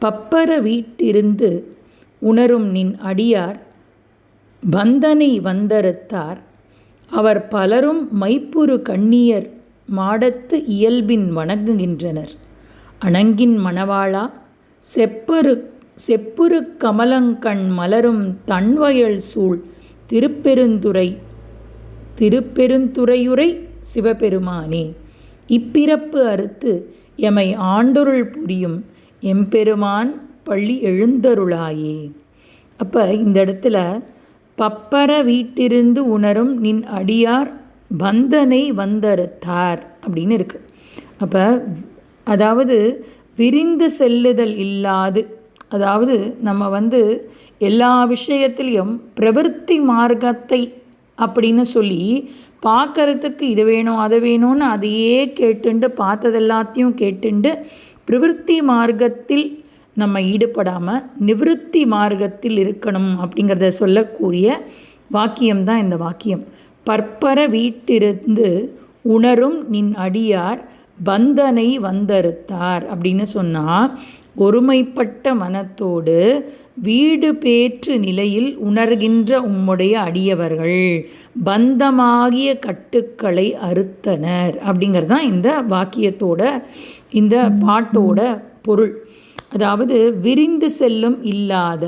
பப்பர வீட்டிருந்து உணரும் நின் அடியார் பந்தனை வந்தறுத்தார். அவர் பலரும் மைப்புறு கண்ணியர் மாடத்து இயல்பின் வணங்குகின்றனர். அணங்கின் மணவாளா செப்பரு செப்புரு கமலங்கண் மலரும் தன்வயல் சூழ் திருப்பெருந்துறை திருப்பெருந்துறையுரை சிவபெருமானே. இப்பிறப்பு அறுத்து எமை ஆண்டொருள் புரியும் எம்பெருமான் பள்ளி எழுந்தருளாயே. அப்போ இந்த இடத்துல பப்பர வீட்டிருந்து உணரும் நின் அடியார் பந்தனை வந்தறுத்தார் அப்படின்னு இருக்குது அப்போ அதாவது விரிந்து செல்லுதல் இல்லாது அதாவது நம்ம வந்து எல்லா விஷயத்துலேயும் பிரவருத்தி மார்க்கத்தை அப்படின்னு சொல்லி பார்க்கறதுக்கு இது வேணும் அது வேணும்னு அதையே கேட்டுண்டு பார்த்தது எல்லாத்தையும் கேட்டுண்டு பிரவிற்த்தி மார்க்கத்தில் நம்ம ஈடுபடாமல் நிவிருத்தி மார்க்கத்தில் இருக்கணும் அப்படிங்கிறத சொல்லக்கூடிய வாக்கியம்தான் இந்த வாக்கியம். பற்பர வீட்டிருந்து உணரும் நின் அடியார் பந்தனை வந்தறுத்தார் அப்படின்னு சொன்னால் ஒருமைப்பட்ட மனத்தோடு வீடு பேற்று நிலையில் உணர்கின்ற உம்முடைய அடியவர்கள் பந்தமாகிய கட்டுக்களை அறுத்தனர். அப்படிங்கிறது தான் இந்த வாக்கியத்தோட இந்த பாட்டோட பொருள். அதாவது விரிந்து செல்லும் இல்லாத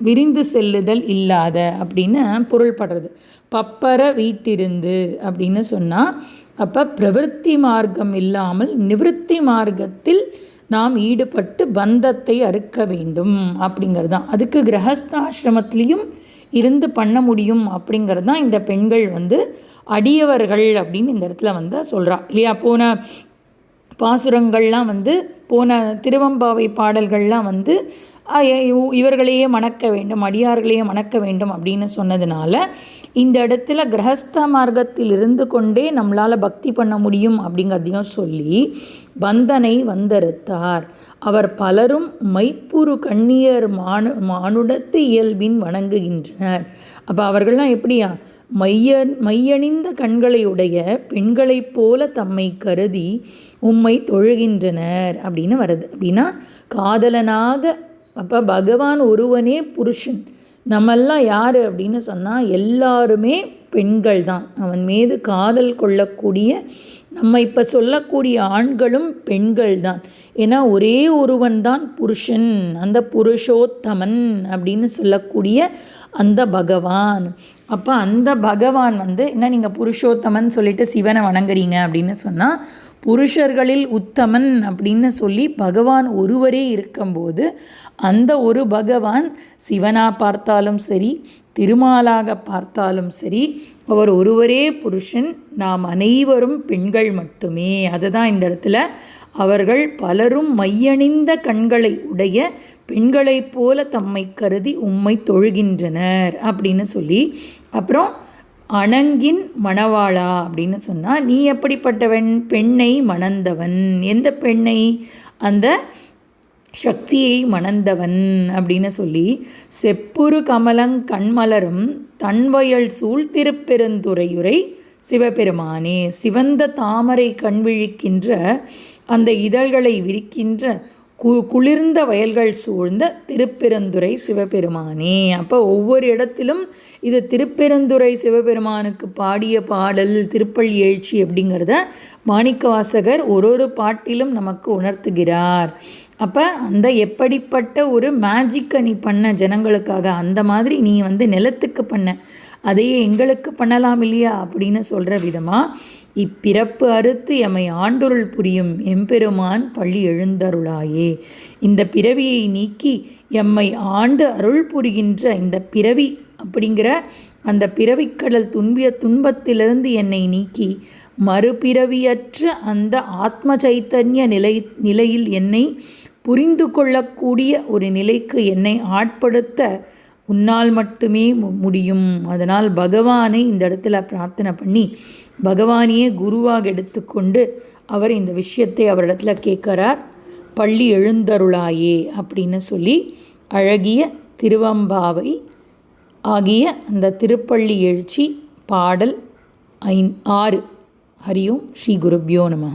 விரிந்து செல்லுதல் இல்லாத அப்படின்னு பொருள்படுறது பப்பர வீட்டிருந்து அப்படின்னு சொன்னால் அப்போ பிரவருத்தி மார்க்கம் இல்லாமல் நிவிருத்தி மார்க்கத்தில் நாம் ஈடுபட்டு பந்தத்தை அறுக்க வேண்டும் அப்படிங்கிறது தான். அதுக்கு கிரகஸ்தாசிரமத்துலேயும் இருந்து பண்ண முடியும் அப்படிங்கிறது தான் இந்த பெண்கள் வந்து அடியவர்கள் அப்படின்னு இந்த இடத்துல வந்து சொல்கிறா இல்லையா? போன பாசுரங்கள்லாம் வந்து போன திருவம்பாவை பாடல்கள்லாம் வந்து இவர்களையே மணக்க வேண்டும் அடியார்களையே மணக்க வேண்டும் அப்படின்னு சொன்னதுனால இந்த இடத்துல கிரகஸ்த மார்க்கத்தில் இருந்து கொண்டே நம்மளால் பக்தி பண்ண முடியும் அப்படிங்கிறதையும் சொல்லி பந்தனை வந்தறுத்தார். அவர் பலரும் மைப்புரு கண்ணியர் மானு மானுடத்து இயல்பின் வணங்குகின்றனர். அப்போ அவர்கள்லாம் எப்படியா மைய மையணிந்த கண்களை உடைய பெண்களைப் போல தம்மை கருதி உம்மை தொழுகின்றனர் அப்படின்னு வருது. அப்படின்னா காதலனாக அப்போ பகவான் ஒருவனே புருஷன். நம்மெல்லாம் யார் அப்படின்னு சொன்னால் எல்லாருமே பெண்கள் தான். அவன் மீது காதல் கொள்ளக்கூடிய நம்ம இப்போ சொல்லக்கூடிய ஆண்களும் பெண்கள் தான். ஏன்னா ஒரே ஒருவன் தான் புருஷன். அந்த புருஷோத்தமன் அப்படின்னு சொல்லக்கூடிய அந்த பகவான். அப்போ அந்த பகவான் வந்து என்ன நீங்கள் புருஷோத்தமன் சொல்லிட்டு சிவனை வணங்குறீங்க அப்படின்னு சொன்னால் புருஷர்களில் உத்தமன் அப்படின்னு சொல்லி பகவான் ஒருவரே இருக்கும்போது அந்த ஒரு பகவான் சிவனாக பார்த்தாலும் சரி திருமாலாக பார்த்தாலும் சரி அவர் ஒருவரே புருஷன் நாம் அனைவரும் பெண்கள் மட்டுமே. அதுதான் இந்த இடத்துல அவர்கள் பலரும் மையணிந்த கண்களை உடைய பெண்களைப் போல தம்மை கருதி உம்மை தொழுகின்றனர் அப்படின்னு சொல்லி அப்புறம் அணங்கின் மணவாளா அப்படின்னு சொன்னால் நீ எப்படிப்பட்டவன்? பெண்ணை மணந்தவன். எந்த பெண்ணை? அந்த சக்தியை மணந்தவன் அப்படின்னு சொல்லி செப்புரு கமலங் கண்மலரும் தன்வயல் சூழ் திருப்பெருந்துறையுரை சிவபெருமானே சிவந்த தாமரை கண்விழிக்கின்ற அந்த இதழ்களை விரிக்கின்ற கு குளிர்ந்த வயல்கள் சூழ்ந்த திருப்பெருந்துறை சிவபெருமானே. அப்போ ஒவ்வொரு இடத்திலும் இது திருப்பெருந்துறை சிவபெருமானுக்கு பாடிய பாடல் திருப்பள்ளி எழுச்சி அப்படிங்கிறத மாணிக்கவாசகர் ஒரு ஒரு பாட்டிலும் நமக்கு உணர்த்துகிறார். அப்போ அந்த எப்படிப்பட்ட ஒரு மேஜிக்கை நீ பண்ண ஜனங்களுக்காக அந்த மாதிரி நீ வந்து நிலத்துக்கு பண்ண அதையே எங்களுக்கு பண்ணலாம் இல்லையா அப்படின்னு சொல்கிற விதமாக இப்பிறப்பு அறுத்து எமை ஆண்டுருள் புரியும் எம்பெருமான் பள்ளி எழுந்தருளாயே. இந்த பிறவியை நீக்கி எம்மை ஆண்டு அருள் புரிகின்ற இந்த பிறவி அப்படிங்கிற அந்த பிறவிக்கடல் துன்பிய துன்பத்திலிருந்து என்னை நீக்கி மறுபிறவியற்ற அந்த ஆத்ம சைத்தன்ய நிலை நிலையில் என்னை புரிந்து கொள்ளக்கூடிய ஒரு நிலைக்கு என்னை ஆட்படுத்த உன்னால் மட்டுமே முடியும். அதனால் பகவானை இந்த இடத்துல பிரார்த்தனை பண்ணி பகவானையே குருவாக எடுத்துக்கொண்டு அவர் இந்த விஷயத்தை அவரிடத்துல கேட்குறார். பள்ளி எழுந்தருளாயே அப்படின்னு சொல்லி அழகிய திருவம்பாவை ஆகிய அந்த திருப்பள்ளி எழுச்சி பாடல் ஐ ஆறு. ஹரியோம் ஸ்ரீ குருப்யோ நம.